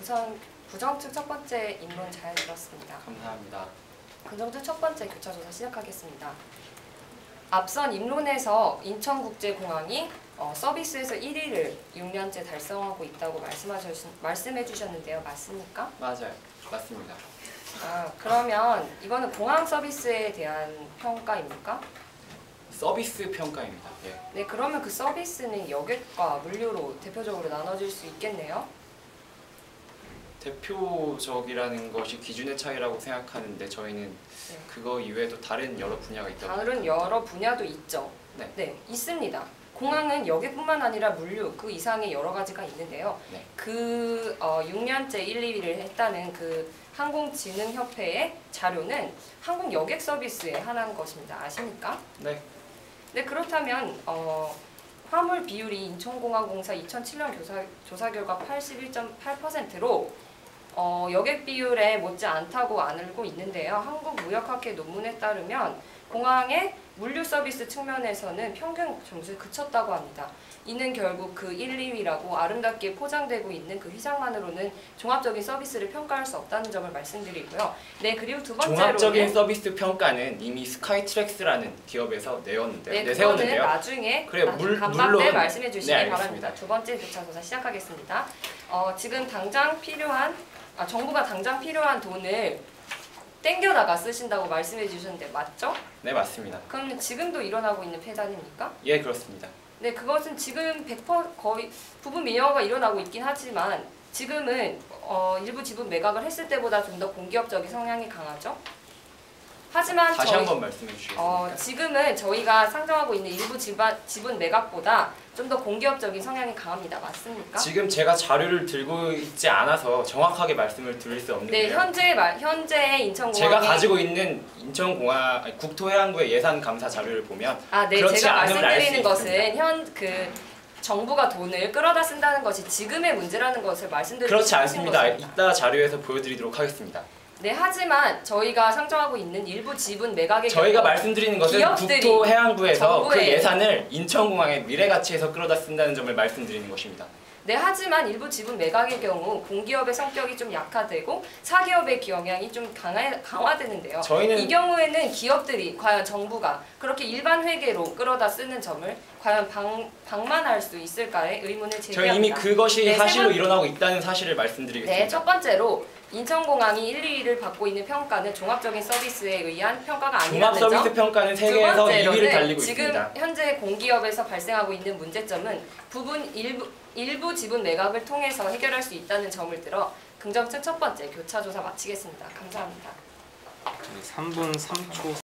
우선 부정 측 첫 번째 입론 잘 들었습니다. 감사합니다. 긍정측 첫 번째 교차조사 시작하겠습니다. 앞선 입론에서 인천국제공항이 어, 서비스에서 1위를 6년째 달성하고 있다고 말씀하셨, 말씀해 주셨는데요. 맞습니까? 맞아요. 맞습니다. 아, 그러면 이거는 공항 서비스에 대한 평가입니까? 서비스 평가입니다. 예. 네, 그러면 그 서비스는 여객과 물류로 대표적으로 나눠질 수 있겠네요. 대표적이라는 것이 기준의 차이라고 생각하는데 저희는 네. 그거 이외에도 다른 여러 분야가 있다고 다른 여러 분야도 있죠. 네. 있습니다. 공항은 여객뿐만 아니라 물류 그 이상의 여러 가지가 있는데요. 네. 그 어, 6년째 1, 2위를 했다는 그 항공진흥협회의 자료는 항공 여객 서비스에 한한 것입니다. 아십니까? 네. 네 그렇다면 어, 화물 비율이 인천공항공사 2007년 조사, 조사 결과 81.8%로 어, 여객 비율에 못지 않다고 알고 있는데요. 한국무역학회 논문에 따르면 공항의 물류 서비스 측면에서는 평균 점수에 그쳤다고 합니다. 이는 결국 그 1, 2위라고 아름답게 포장되고 있는 그 휘장만으로는 종합적인 서비스를 평가할 수 없다는 점을 말씀드리고요. 네, 그리고 두 번째로는 종합적인 서비스 평가는 이미 스카이트랙스라는 기업에서 내었는데요. 네, 그거는 내세웠는데요. 나중에 나중에 물- 물론- 말씀해 주시기 네. 바랍니다. 두 번째 교차 조사 시작하겠습니다. 어, 지금 당장 필요한 아, 정부가 당장 필요한 돈을 땡겨다가 쓰신다고 말씀해 주셨는데 맞죠? 네, 맞습니다. 그러면 지금도 일어나고 있는 폐단입니까? 예, 그렇습니다. 네, 그것은 지금 100% 거의 부분 민영화가 일어나고 있긴 하지만 지금은 어, 일부 지분 매각을 했을 때보다 좀 더 공기업적인 성향이 강하죠. 하지만 다시 저희 한번 말씀해 주시겠습니까? 어, 지금은 저희가 상정하고 있는 일부 지바, 지분 매각보다 좀 더 공기업적인 성향이 강합니다. 맞습니까? 지금 제가 자료를 들고 있지 않아서 정확하게 말씀을 드릴 수 네, 없는데요. 현재 말 현재 인천공항에 제가 가지고 있는 인천공항 아니, 국토해양부의 예산 감사 자료를 보면 아, 네, 제가 말씀드리는 것은. 현 그 정부가 돈을 끌어다 쓴다는 것이 지금의 문제라는 것을 말씀드리고 그렇지 않습니다. 것입니다. 이따 자료에서 보여드리도록 하겠습니다. 네, 하지만 저희가 상정하고 있는 일부 지분 매각의 저희가 경우 말씀드리는 것은 기업들이 국토해양부에서 그 정부에- 예산을 인천공항의 미래가치에서 끌어다 쓴다는 점을 말씀드리는 것입니다. 네, 하지만 일부 지분 매각의 경우 공기업의 성격이 좀 약화되고 사기업의 영향이 좀 강화, 강화되는데요. 저희는 이 경우에는 기업들이 과연 정부가 그렇게 일반 회계로 끌어다 쓰는 점을 과연 방, 방만할 수 있을까의 의문을 제기합니다. 저희 이미 그것이 네, 세 사실로 번- 일어나고 있다는 사실을 말씀드리겠습니다. 네, 첫 번째로 인천공항이 1, 2위를 받고 있는 평가는 종합적인 서비스에 의한 평가가 종합 아니라는 점. 서비스 평가는 두 세계에서 번째로는 2위를 달리고 지금 있습니다. 현재 공기업에서 발생하고 있는 문제점은 부분 일부, 일부 지분 매각을 통해서 해결할 수 있다는 점을 들어 긍정측 첫 번째 교차 조사 마치겠습니다. 감사합니다. 3분 3초